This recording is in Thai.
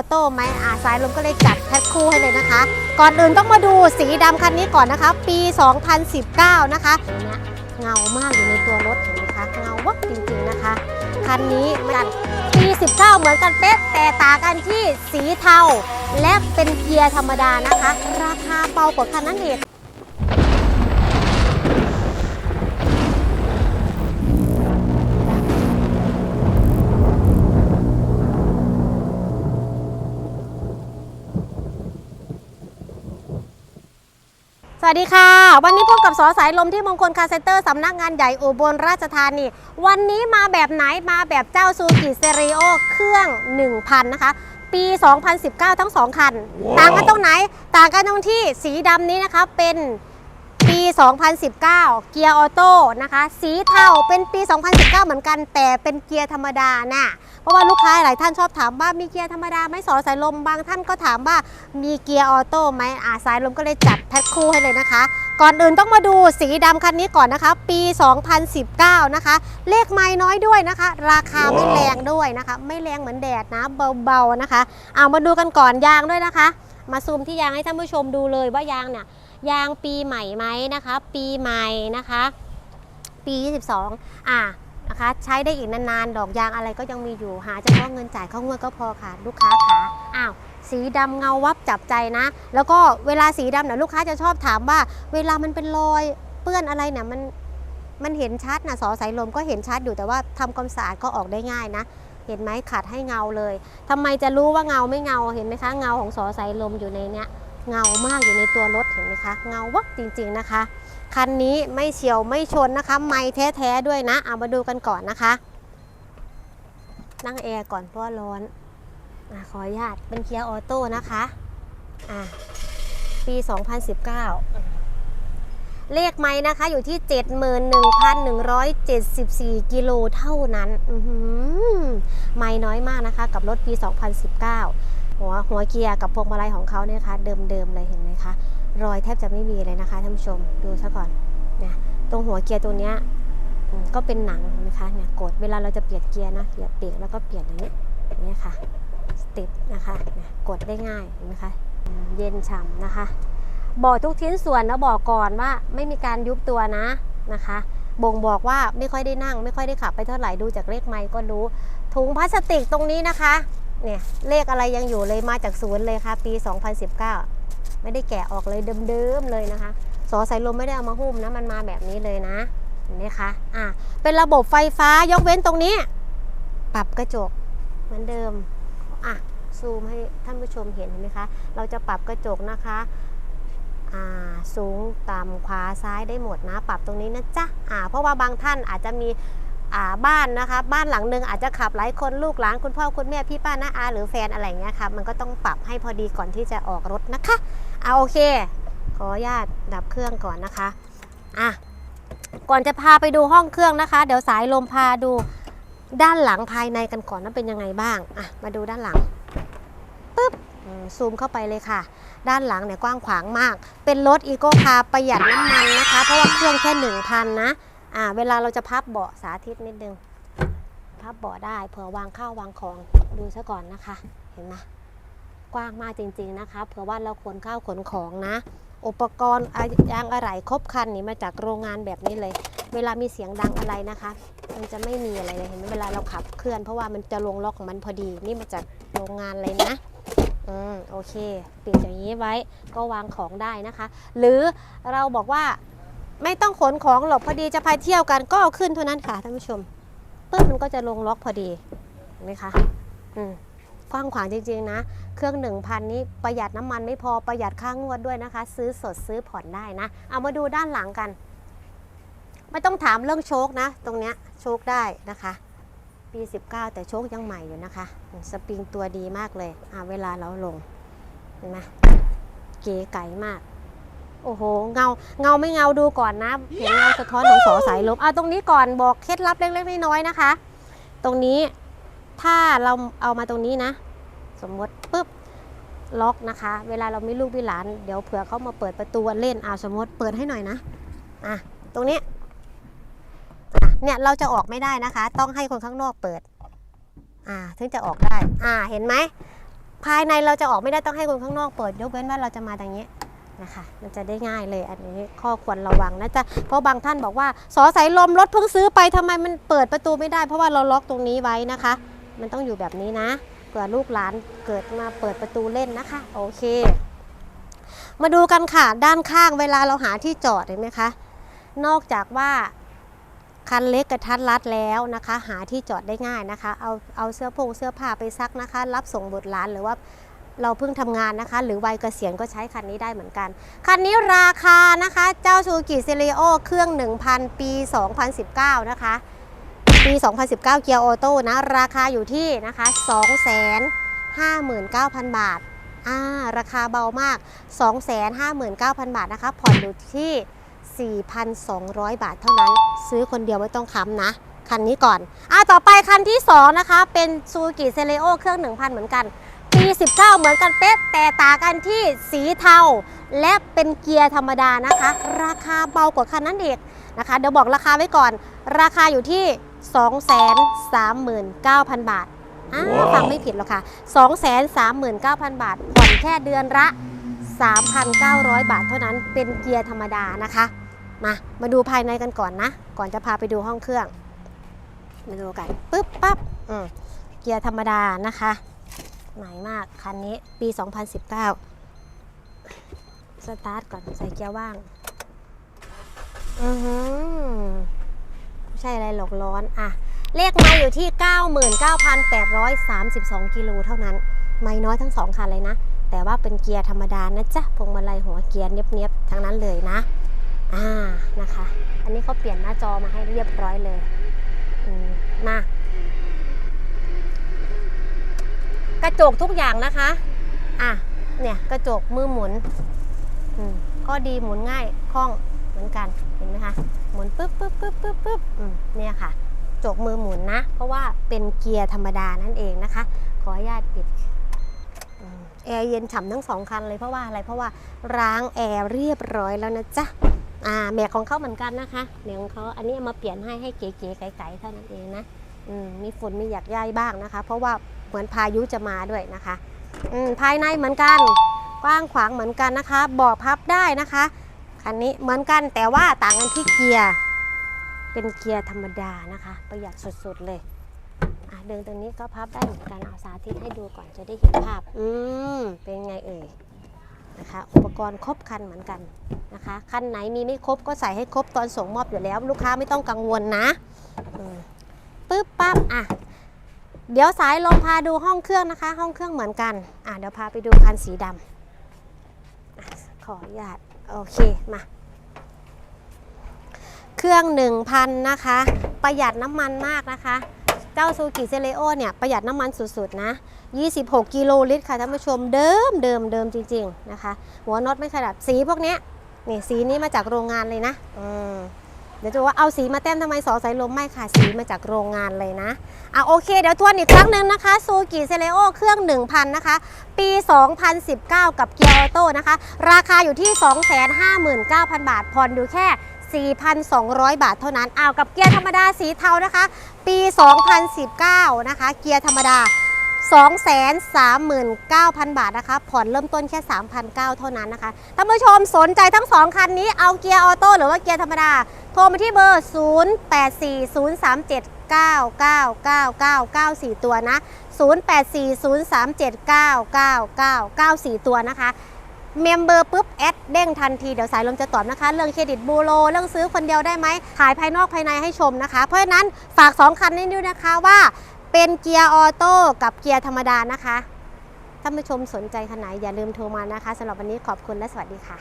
อโต้ไหมอ่าสายลมก็เลยจัดแพ็คคู่ให้เลยนะคะ ก่อนอื่นต้องมาดูสีดำคันนี้ก่อนนะคะ ปี 2019 นะคะเนี่ยเงามากอยู่ในตัวรถเห็นไหมคะเงาวับจริงๆนะคะ คันนี้เหมือนกันปี 19 เหมือนกันเป๊ะแต่ต่างกันที่สีเทาและเป็นเกียร์ธรรมดานะคะ ราคาเบากว่าคันนั้นเอง วัสดีค่ะ วันนี้พบกับสอสายลมที่มงคลคาร์เซนเตอร์สำนักงานใหญ่อุบลราชธานี วันนี้มาแบบไหนมาแบบเจ้าซูกิเซริโอเครื่อง 1,000 นะคะ ปี 2019 ทั้ง 2 คันต่างกันตรงไหน ต่างกันตรงที่สีดำนี้นะคะเป็น ปี 2019 เกียร์ออโต้นะคะ สีเทาเป็นปี 2019 เหมือนกัน แต่เป็นเกียร์ธรรมดาน่ะเพราะว่าลูกค้าหลายท่านชอบถามว่ามีเกียร์ธรรมดาไหมสอสายลมบางท่านก็ถามว่ามีเกียร์ออโต้ไหมอ่าสายลมก็เลยจัดแพ็คคู่ให้เลยนะคะ ก่อนอื่นต้องมาดูสีดำคันนี้ก่อนนะคะ ปี 2019 นะคะ เลขไม่น้อยด้วยนะคะ ราคาไม่แรงด้วยนะคะ ไม่แรงเหมือนแดดนะเบาๆนะคะเอามาดูกันก่อนยางด้วยนะคะ มาซูมที่ยางให้ท่านผู้ชมดูเลยว่ายางเนี่ย ยางปีใหม่ไหมนะคะ ปีใหม่นะคะ ปี 22 อ่านะคะ ใช้ได้อีกนานๆ ดอกยางอะไรก็ยังมีอยู่หาเฉพาะเงินจ่ายเข้างวดก็พอค่ะ ลูกค้าขาอ้าวสีดำเงาวับจับใจนะ แล้วก็เวลาสีดำเนี่ยลูกค้าจะชอบถามว่า เวลามันเป็นรอยเปื้อนอะไรเนี่ยมันมันเห็นชัดนะสอสายลมก็เห็นชัดอยู่แต่ว่าทำความสะอาดก็ออกได้ง่ายนะ เห็นไหมขัดให้เงาเลยทำไมจะรู้ว่าเงาไม่เงาเห็นไหมคะเงาของสอสายลมอยู่ในเนี้ย เงามากอยู่ในตัวรถเห็นไหมคะเงาวับจริงๆนะคะ คันนี้ไม่เฉียวไม่ชนนะคะ ไม่แท้ๆด้วยนะ เอามาดูกันก่อนนะคะ นั่งแอร์ก่อนเพราะร้อนอะขออนุญาตเป็นเกียร์ออโต้นะคะอะปี 2019 เลขไม้นะคะอยู่ที่ 71,174 กิโลเท่านั้น ไม่น้อยมากนะคะ กับรถปี 2019 หัวหัวเกียร์กับพวงมาลัยของเขาเนี่ยนะคะเดิมๆเลยเห็นไหมคะรอยแทบจะไม่มีเลยนะคะท่านผู้ชมดูซะก่อนเนี่ยตรงหัวเกียร์ตัวเนี้ยก็เป็นหนังนไหมคะเนี่ยกดเวลาเราจะเปลี่ยนเกียร์นะเกียร์เบรกแล้วก็เปลี่ยนอย่างนี้อย่างนี้ค่ะสติดนะคะเนี่ยกดได้ง่ายเห็นไหมคะเย็นฉ่ำนะคะบอกทุกชิ้นส่วนนะบอกก่อนว่าไม่มีการยุบตัวนะนะคะ บ่งบอกว่าไม่ค่อยได้นั่ง ไม่ค่อยได้ขับไปเท่าไหร่ดูจากเลขไมค์ก็รู้ ถุงพลาสติกตรงนี้นะคะ เนี่ยเลขอะไรยังอยู่เลยมาจากศูนย์เลยค่ะ ปี 2019 ไม่ได้แกะออกเลยเดิมๆเลยนะคะสอสายลมไม่ได้เอามาหุ้มนะมันมาแบบนี้เลยนะเห็นไหมคะอะเป็นระบบไฟฟ้ายกเว้นตรงนี้ ปรับกระจกเหมือนเดิมอะซูมให้ท่านผู้ชมเห็นเห็นไหมคะเราจะปรับกระจกนะคะอ่าสูงต่ำขวาซ้ายได้หมดนะ ปรับตรงนี้นะจ๊ะอ่าเพราะว่าบางท่านอาจจะมี บ้านนะคะ บ้านหลังหนึ่งอาจจะขับหลายคนลูกหลานคุณพ่อคุณแม่พี่ป้าน้าอาหรือแฟนอะไรเงี้ยค่ะมันก็ต้องปรับให้พอดีก่อนที่จะออกรถนะคะเอาโอเค ขออนุญาตดับเครื่องก่อนนะคะอะก่อนจะพาไปดูห้องเครื่องนะคะ เดี๋ยวสายลมพาดูด้านหลังภายในกันก่อนว่าเป็นยังไงบ้างอะมาดูด้านหลังปึ๊บซูมเข้าไปเลยค่ะ ด้านหลังเนี่ยกว้างขวางมาก เป็นรถอีโก้คาร์ประหยัดน้ำมันนะคะ เพราะว่าเครื่องแค่หนึ่งพันนะ อ่าเวลาเราจะพับเบาะสาธิตนิดนึง พับเบาะได้เผื่อวางข้าววางของดูซะก่อนนะคะ เห็นไหมกว้างมากจริง ๆนะคะเผื่อว่าเราขนข้าวขนของนะ อุปกรณ์ยางอะไหล่ครบครันนี่มาจากโรงงานแบบนี้เลย เวลามีเสียงดังอะไรนะคะ มันจะไม่มีอะไรเลยเห็นไหมเวลาเราขับเคลื่อน เพราะว่ามันจะลงล็อกของมันพอดีนี่มาจากโรงงานเลยนะอืมโอเคปิดอย่างนี้ไว้ก็วางของได้นะคะ หรือเราบอกว่า ไม่ต้องขนของหรอกพอดีจะไปเที่ยวกันก็เอาขึ้นเท่านั้นค่ะท่านผู้ชมปึ๊บมันก็จะลงล็อกพอดีเห็นไหมคะอืมกว้างขวางจริง ๆ นะ เครื่อง 1,000 นี้ประหยัดน้ำมันไม่พอประหยัดค่างวดด้วยนะคะ ซื้อสดซื้อผ่อนได้นะ เอามาดูด้านหลังกัน ไม่ต้องถามเรื่องโชคนะ ตรงเนี้ยโชคได้นะคะ ปี 19 แต่โชคยังใหม่อยู่นะคะ สปริงตัวดีมากเลยอ่าเวลาเราลงเห็นไหมเก๋ไก่มาก โอ้โห เงา เงาไม่เงาดูก่อนนะเห็นเงาสะท้อนของสอสายลมอะตรงนี้ก่อนบอกเคล็ดลับเล็กๆน้อยๆนะคะ ตรงนี้ถ้าเราเอามาตรงนี้นะ สมมติปุ๊บล็อกนะคะ เวลาเรามีลูกมีหลาน เดี๋ยวเผื่อเขามาเปิดประตูเล่นเอาสมมติเปิดให้หน่อยนะอะตรงนี้อะเนี่ยเราจะออกไม่ได้นะคะ ต้องให้คนข้างนอกเปิด อ่า ถึงจะออกได้ อ่าเห็นไหมภายในเราจะออกไม่ได้ต้องให้คนข้างนอกเปิดยกเว้นว่าเราจะมาทางนี้ นะคะ มันจะได้ง่ายเลยอันนี้ข้อควรระวังนะจ๊ะเพราะบางท่านบอกว่าสอสายลมรถเพิ่งซื้อไปทำไมมันเปิดประตูไม่ได้ เพราะว่าเราล็อกตรงนี้ไว้นะคะ มันต้องอยู่แบบนี้นะเผื่อลูกหลานเกิดมาเปิดประตูเล่นนะคะ โอเค มาดูกันค่ะด้านข้างเวลาเราหาที่จอดเห็นไหมคะ นอกจากว่าคันเล็กกระทัดรัดแล้วนะคะ หาที่จอดได้ง่ายนะคะ เอาเอาเสื้อผงเสื้อผ้าไปซักนะคะ รับส่งบุตรหลานหรือว่า เราเพิ่งทำงานนะคะ หรือวัยเกษียณก็ใช้คันนี้ได้เหมือนกัน คันนี้ราคานะคะ เจ้าซูกิเซเ r โอเครื่อง 1,000 ปี 2019 นะคะ ปี 2019 เกียร์ออโต้นะ ราคาอยู่ที่นะคะ 259,000 บาทอ่าราคาเบามาก 259,000 บาทนะคะ ผ่อนอยู่ที่ 4,200 บาทเท่านั้น ซื้อคนเดียวไม่ต้องค้ำนะคันนี้ก่อน อ่าต่อไปคันที่ 2 นะคะ เป็นซูกิเซเลโอเครื่อง 1,000 เหมือนกัน ปี19 เหมือนกันเป๊ะแต่ต่างกันที่สีเทา และเป็นเกียร์ธรรมดานะคะ ราคาเบากว่าคันนั้นเด็กนะคะ เดี๋ยวบอกราคาไว้ก่อน ราคาอยู่ที่ 239,000 บาทอ่าว้าวฟังไม่ผิดหรอกค่ะ 239,000 บาทผ่อนแค่เดือนละ 3,900 บาทเท่านั้นเป็นเกียร์ธรรมดานะคะ มา มาดูภายในกันก่อนนะ ก่อนจะพาไปดูห้องเครื่อง มาดูกันปึ๊บปั๊บเกียร์ธรรมดานะคะ ใหม่มาก คันนี้ปี 2019 สตาร์ทก่อนใส่เกียร์ว่าง อือหือไม่ใช่อะไรหรอกร้อนอะ เลขมาอยู่ที่ 99,832 กิโลเท่านั้น ไม่น้อยทั้งสองคันเลยนะ แต่ว่าเป็นเกียร์ธรรมดานะจ๊ะพวงมาลัยหัวเกียร์เนียบๆทั้งนั้นเลยนะ อ่านะคะ อันนี้เขาเปลี่ยนหน้าจอมาให้เรียบร้อยเลย อืมมา กระจกทุกอย่างนะคะ อะ เนี่ยกระจกมือหมุนอืมก็ดีหมุนง่ายคล่องเหมือนกัน เห็นไหมคะ หมุนปึ๊บปึ๊บปึ๊บปึ๊บปึ๊บอืมเนี่ยค่ะ จกมือหมุนนะ เพราะว่าเป็นเกียร์ธรรมดานั่นเองนะคะ ขออนุญาตปิดอแอร์เย็นฉ่ำทั้งสองคันเลยเพราะว่าอะไร เพราะว่าล้างแอร์เรียบร้อยแล้วนะจ๊ะอ่าแม็กของเขาเหมือนกันนะคะแม็กของเขาอันนี้มาเปลี่ยนให้ให้เก๋ๆไก๋ๆเท่านั้นเองนะ มีฝนมีหยักใยบ้างนะคะ เพราะว่าเหมือนพายุจะมาด้วยนะคะภายในเหมือนกันกว้างขวางเหมือนกันนะคะบาะพับได้นะคะคันนี้เหมือนกันแต่ว่าต่างกันที่เกียร์เป็นเกียร์ธรรมดานะคะ ประหยัดสุดๆเลยเดินตรงนี้ก็พับได้เหมือนกันเอาสาธิตให้ดูก่อนจะได้เห็นภาพ อืมเป็นไงเอ่ยนะคะอุปกรณ์ครบคันเหมือนกันนะคะคันไหนมีไม่ครบก็ใส่ให้ครบตอนส่งมอบอยู่แล้ว ลูกค้าไม่ต้องกังวลนะอืม ปึ๊บปั๊บอะเดี๋ยวสายลมพาดูห้องเครื่องนะคะ ห้องเครื่องเหมือนกันอะเดี๋ยวพาไปดูคันสีดำขออนุญาตโอเคมาเครื่อง 1,000 นะคะ ประหยัดน้ำมันมากนะคะ เจ้าซูกิเซเลโอเนี่ย ประหยัดน้ำมันสุดๆ นะ 26 กิโลลิตรค่ะท่านผู้ชมเดิมเดิมเดิมจริง ๆ นะคะ หัวน็อตไม่ขยับสีพวกนี้นี่สีนี้มาจากโรงงานเลยนะ อืม เดี๋ยวจะว่าเอาสีมาแต้มทำไมสอสายลมไม่ค่ะสีมาจากโรงงานเลยนะอะโอเค เดี๋ยวทวนอีกครั้งหนึ่งนะคะซูกิเซเลโอเครื่อง 1,000 นะคะ ปี 2019 กับเกียร์ออโต้นะคะ ราคาอยู่ที่ 259,000 บาทผ่อนอยู่แค่ 4,200 บาทเท่านั้นเอากับเกียร์ธรรมดาสีเทานะคะ ปี 2019 นะคะ เกียร์ธรรมดา 239,000 บาทนะคะ ผ่อนเริ่มต้นแค่ 3,900 เท่านั้นนะคะ ท่านผู้ชมสนใจทั้ง 2 คันนี้เอาเกียร์ออโต้หรือว่าเกียร์ธรรมดา โทรมาที่เบอร์ 084037999994 ตัวนะ 084037999994 ตัวนะคะ เมมเบอร์ปุ๊บแอดเด้งทันที เดี๋ยวสายลมจะตอบนะคะ เรื่องเครดิตบูโร เรื่องซื้อคนเดียวได้ไหม ขายภายนอกภายในให้ชมนะคะ เพราะฉะนั้นฝาก 2 คันนี้ด้วยนะคะว่า เป็นเกียร์ออโต้กับเกียร์ธรรมดานะคะท่านผู้ชมสนใจขนาดอย่าลืมโทรมานะคะสำหรับวันนี้ขอบคุณและสวัสดีค่ะ